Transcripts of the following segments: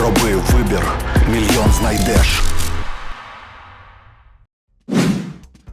Роби вибір, мільйон знайдеш.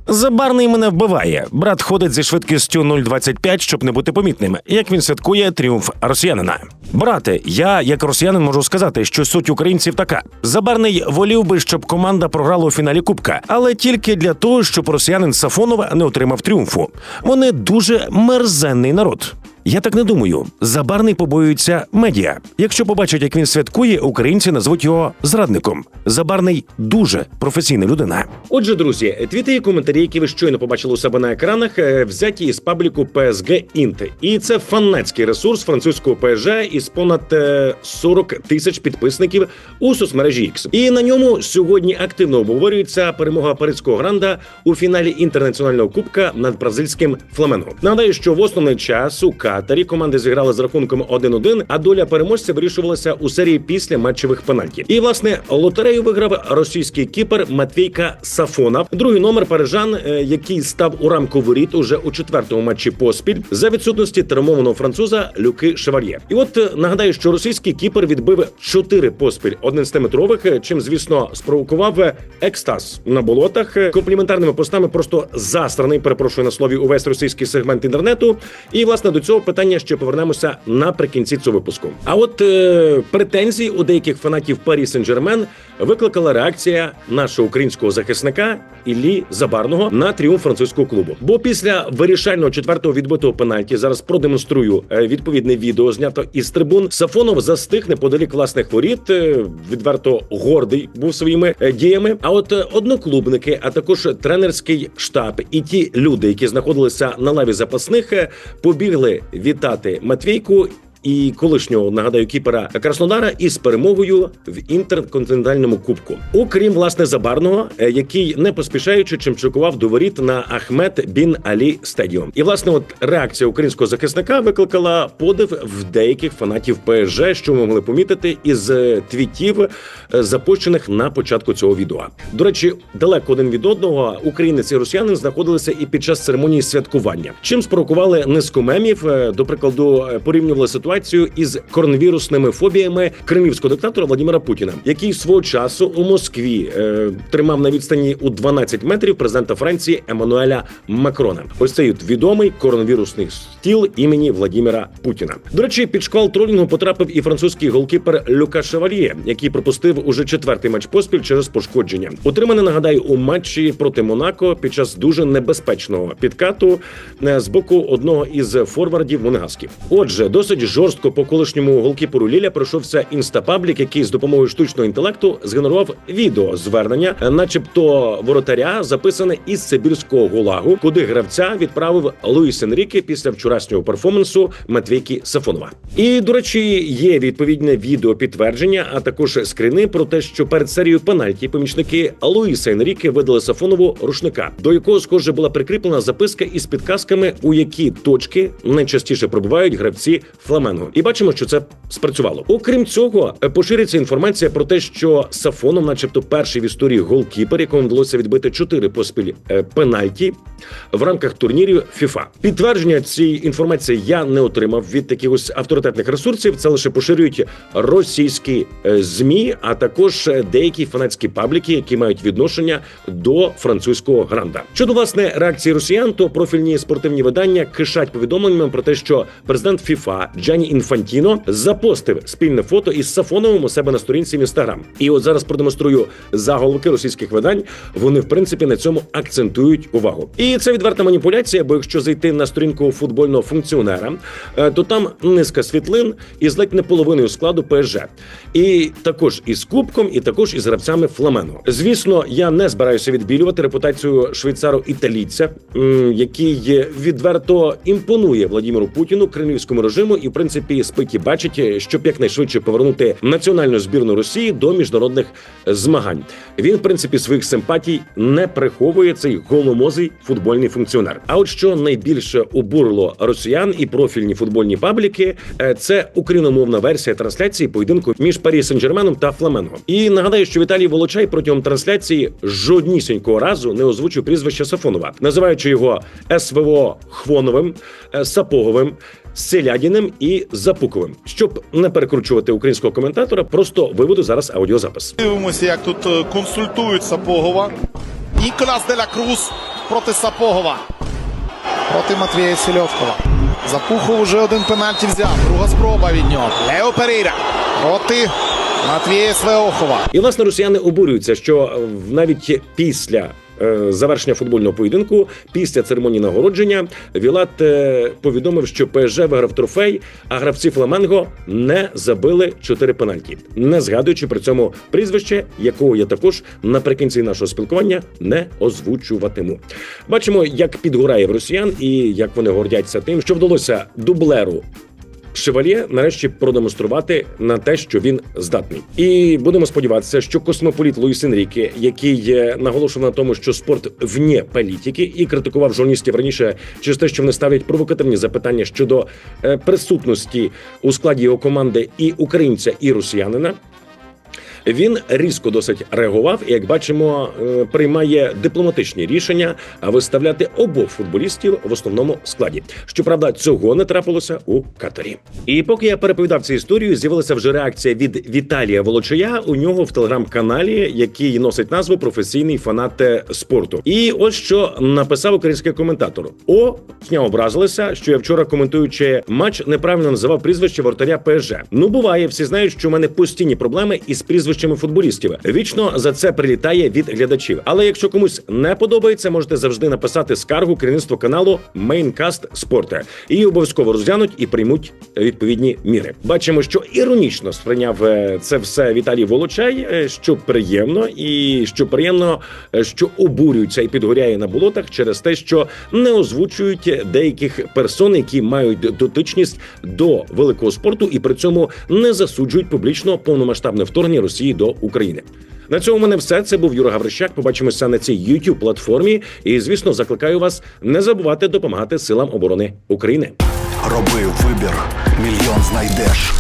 Забарний мене вбиває. Брат ходить зі швидкістю 0,25, щоб не бути помітним. Як він святкує тріумф росіянина. Брате, я, як росіянин, можу сказати, що суть українців така: Забарний волів би, щоб команда програла у фіналі Кубка, але тільки для того, щоб росіянин Сафонов не отримав тріумфу. Вони дуже мерзенний народ. Я так не думаю. Забарний побоюється медіа. Якщо побачать, як він святкує, українці назвуть його зрадником. Забарний дуже професійна людина. Отже, друзі, твіти і коментарі, які ви щойно побачили у себе на екранах, е, взяті із пабліку PSG Int. І це фанатський ресурс французького PSG із понад е, 40 тисяч підписників у соцмережі X. І на ньому сьогодні активно обговорюється перемога паризького гранда у фіналі інтернаціонального кубка над бразильським Фламенго. Нагадаю, що в основний час у Катарі команди зіграли з рахунком 1-1, а доля переможця вирішувалася у серії після матчевих пенальтів. І власне лотерею виграв російський кіпер Матвійка Сафонов. Другий номер парижан, е, який став у рамку воріт уже у четвертому матчі поспіль за відсутності травмованого француза Люки Шевар'є. І от е, нагадаю, що російський кіпер відбив чотири поспіль 11-метрових, е, чим звісно спровокував екстаз на болотах компліментарними постами. Просто засраний, перепрошую на слові увесь російський сегмент інтернету. І власне до цього питання ще повернемося наприкінці цього випуску. А от е, претензії у деяких фанатів Парі Сен-Жермен викликала реакція нашого українського захисника Іллі Забарного на тріумф французького клубу. Бо після вирішального четвертого відбитого пенальті зараз продемонструю е, відповідне відео, знято із трибун. Сафонов застиг неподалік власних воріт. е, Відверто гордий був своїми е, діями. А от одноклубники, а також тренерський штаб і ті люди, які знаходилися на лаві запасних, побігли вітати Матвійку і колишнього нагадаю кіпера Краснодара із перемогою в інтерконтинентальному кубку. Окрім власне забарного, е, який не поспішаючи чимчукував до воріт на Ахмед Бін Алі Стедіум. І власне, от реакція українського захисника викликала подив в деяких фанатів ПСЖ, що ми могли помітити із е, твітів, е, запущених на початку цього відео. До речі, далеко один від одного українець і росіянин знаходилися і під час церемонії святкування, чим спровокували низку мемів. До прикладу, порівнювали ситуацію із коронавірусними фобіями кремлівського диктатора Владимира Путіна, який свого часу у Москві е, тримав на відстані у 12 метрів президента Франції Еммануеля Макрона. Ось цей відомий коронавірусний стіл імені Владимира Путіна. До речі, під шквал тролінгу потрапив і французький голкіпер Люка Шевар'є, який пропустив уже четвертий матч поспіль через пошкодження. Утриманий, нагадаю, у матчі проти Монако під час дуже небезпечного підкату е, з боку одного із форвардів Монегасків. Отже, досить жорстко по колишньому голкіперу Ліля пройшовся інстапаблік, який з допомогою штучного інтелекту згенерував відео звернення, начебто воротаря, записане із Сибірського гулагу, куди гравця відправив Луїс Енріке після вчорашнього перформансу Матвійки Сафонова. І до речі, є відповідне відео підтвердження, а також скріни про те, що перед серією пенальті помічники Луїса Енріке видали Сафонову рушника, до якого схоже була прикріплена записка із підказками, у які точки найчастіше пробувають гравці Фламенго. І бачимо, що це спрацювало. Окрім цього, е, поширюється інформація про те, що Сафонов, начебто, перший в історії голкіпер, якому вдалося відбити чотири поспіль е, пенальті в рамках турнірів FIFA. Підтвердження цієї інформації я не отримав від якихось авторитетних ресурсів. Це лише поширюють російські е, змі, а також деякі фанатські пабліки, які мають відношення до французького гранда. Щодо власне реакції росіян, то профільні спортивні видання кишать повідомленнями про те, що президент ФІФА Джані Інфантіно запостив спільне фото із Сафоновим у себе на сторінці в інстаграм. І от зараз продемонструю заголовки російських видань. Вони в принципі на цьому акцентують увагу. І це відверта маніпуляція. Бо якщо зайти на сторінку футбольного функціонера, е, то там низка світлин із ледь не половиною складу ПСЖ. І також із кубком, і також із гравцями Фламенго. Звісно, я не збираюся відбілювати репутацію швейцаро-італійця, який відверто імпонує Владимиру Путіну, кремлівському режиму, і в принципі спить і бачить, щоб якнайшвидше повернути національну збірну Росії до міжнародних змагань. Він, в принципі, своїх симпатій не приховує цей голомозий футбольний функціонер. А от що найбільше обурило росіян і профільні футбольні пабліки, е, це україномовна версія трансляції поєдинку між Парі Сен-Жерменом та Фламенго. І нагадаю, що Віталій Волочай протягом трансляції жоднісінького разу не озвучив прізвище Сафонова, називаючи його СВО Хвоновим, е, Сапоговим. Селядіним і Запуковим. Щоб не перекручувати українського коментатора, просто виведу зараз аудіозапис. Дивимося, як тут е, консультують Сапогова. Ніколас Деля Круз проти Сапогова. Проти Матвія Сільовкова. Запухов уже один пенальті взяв. Друга спроба від нього. Лео Перейра проти Матвія Свеохова. І власне росіяни обурюються, що е, навіть після. Е, Завершення футбольного поєдинку після церемонії нагородження Вілат е, повідомив, що ПСЖ виграв трофей, а гравці Фламенго не забили чотири пенальті, не згадуючи при цьому прізвище, якого я також наприкінці нашого спілкування не озвучуватиму. Бачимо, як підгорає в росіян і як вони гордяться тим, що вдалося дублеру Шевальє нарешті продемонструвати на те, що він здатний, і будемо сподіватися, що космополіт Луїс Енріке, який наголошував на тому, що спорт вне політики, і критикував журналістів раніше через те, що вони ставлять провокативні запитання щодо е, присутності у складі його команди і українця, і росіянина. Він різко досить реагував і, як бачимо, е, приймає дипломатичні рішення виставляти обох футболістів в основному складі. Щоправда, цього не трапилося у Катарі. І поки я переповідав цю історію, з'явилася вже реакція від Віталія Волочая у нього в телеграм-каналі, який носить назву Професійний фанат е, спорту. І ось що написав український коментатор: О, я образилися, що я вчора коментуючи матч, неправильно називав прізвище вратаря ПСЖ. Ну буває, всі знають, що у мене постійні проблеми із прізвищами футболістів. Вічно за це прилітає від глядачів. Але якщо комусь не подобається, можете завжди написати скаргу керівництву каналу Maincast Sport. І обов'язково розглянуть і приймуть відповідні міри. Бачимо, що іронічно сприйняв е, це все Віталій Волочай, е, що приємно, і що приємно, е, що обурюється і підгоряє на болотах через те, що не озвучують деяких персон, які мають дотичність до великого спорту, і при цьому не засуджують публічно повномасштабне вторгнення Росії до України. На цьому в мене все. Це був Юра Гаврищак. Побачимося на цій youtube платформі. І звісно, закликаю вас не забувати допомагати силам оборони України. Роби вибір, мільйон знайдеш.